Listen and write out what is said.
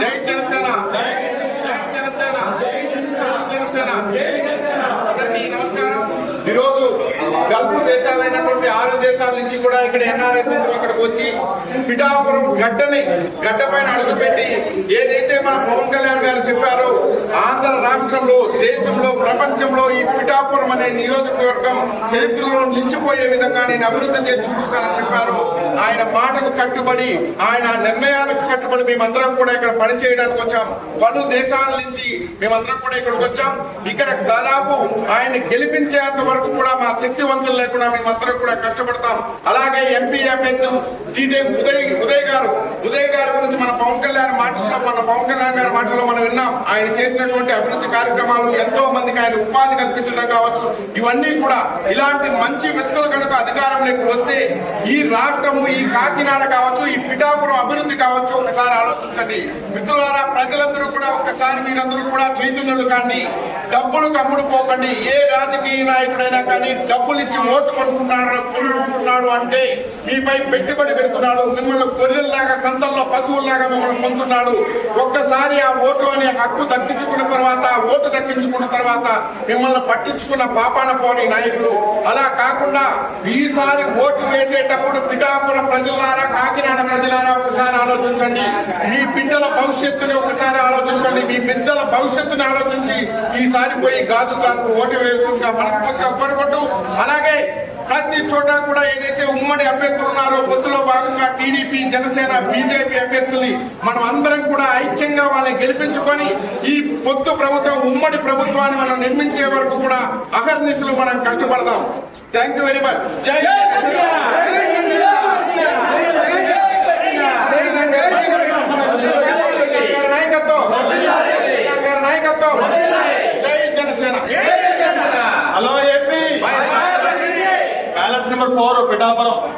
జై జనసేన. జై జనసేన. జై జనసేన. అందరికీ నమస్కారం. ఈరోజు గల్ఫ్ దేశాలైనటువంటి ఆరు దేశాల నుంచి కూడా ఇక్కడ ఎన్ఆర్ఎస్ అందరూ ఇక్కడికి వచ్చి పిఠాపురం గడ్డని గడ్డ పైన అడుగుపెట్టి ఏదైతే మన పవన్ కళ్యాణ్ గారు చెప్పారో ఆ రాష్ట్రంలో దేశంలో ప్రపంచంలో ఈ పిఠాపురం అనే నియోజకవర్గం చరిత్రలో నిలిచిపోయే విధంగా నేను అభివృద్ధి చేసి చూపిస్తానని చెప్పారు. ఆయన మాటకు కట్టుబడి ఆయన నిర్ణయాలకు కట్టుబడి మేమందరం కూడా ఇక్కడ పనిచేయడానికి వచ్చాం. పలు దేశాల నుంచి మేమందరం కూడా ఇక్కడికి వచ్చాం. ఇక్కడ దాదాపు ఆయన గెలిపించేంత వరకు కూడా మా శక్తి వంచన లేకుండా మేమందరం కూడా కష్టపడతాం. అలాగే ఎంపీ అభ్యర్థి టీడీ ఉదయ్ ఉదయ్ గారు ఉదయ్ గారి గురించి మన పవన్ కళ్యాణ్ మాటల్లో మన పవన్ కళ్యాణ్ గారి మాటల్లో మనం విన్నాం. ఆయన చేసినటువంటి అభివృద్ధి కార్యక్రమాలు ఎంతో మందికి ఆయన ఉపాధి కల్పించడం కావచ్చు. ఇవన్నీ కూడా ఇలాంటి మంచి వ్యక్తులు కనుక అధికారంలోకి వస్తే ఈ రాష్ట్రము ఈ కాకినాడ కావచ్చు ఈ పిఠాపురం అభివృద్ధి కావచ్చు. ఒకసారి ఆలోచించండి. మిత్రులారా ప్రజలందరూ కూడా ఒక్కసారి మీరందరూ కూడా చైతన్యులు కాండి. డబ్బులు కమ్ముడు పోకండి. ఏ రాజకీయ నాయకుడైనా కానీ డబ్బులు ఇచ్చి ఓటు కొనుక్కున్నాడు కొనుక్కుంటున్నాడు అంటే మీపై పెట్టుబడి పెడుతున్నాడు మిమ్మల్ని గొర్రెల్లాగా సంతల్లో పశువుల్లాగా మిమ్మల్ని పొందుతున్నాడు ఒక్కసారి ఆ ఓటు అనే హక్కు దక్కించుకున్న తర్వాత ఓటు దక్కించుకున్న తర్వాత మిమ్మల్ని పట్టించుకున్న పాపాన పోని నాయకులు. అలా కాకుండా ఈసారి ఓటు వేసేటప్పుడు పిఠాపుర ప్రజలారా కాకినాడ ప్రజలారా ఒకసారి ఆలోచించండి. మీ బిడ్డల భవిష్యత్తుని ఒకసారి ఆలోచించండి. మీ బిడ్డల భవిష్యత్తుని ఆలోచించి ఈసారి పోయి గాజు గాజు ఓటు వేయాల్సిందిగా మనస్ఫూర్తిగా కోరుకుంటూ అలాగే ప్రతి చోట కూడా ఏదైతే ఉమ్మడి అభ్యర్థులు ఉన్నారో పొత్తులో భాగంగా టీడీపీ జనసేన బీజేపీ అభ్యర్థుల్ని మనం అందరం కూడా ఐక్యంగా వాళ్ళని గెలిపించుకొని ఈ పొత్తు ప్రభుత్వం ఉమ్మడి ప్రభుత్వాన్ని మనం నిర్మించే వరకు కూడా అహర్నిశలు మనం కష్టపడదాం థ్యాంక్ యూ వెరీ మచ్ జై నాయకత్వం నాయకత్వం ਨੰਬਰ 4 ਬੇਟਾ ਪਰੋ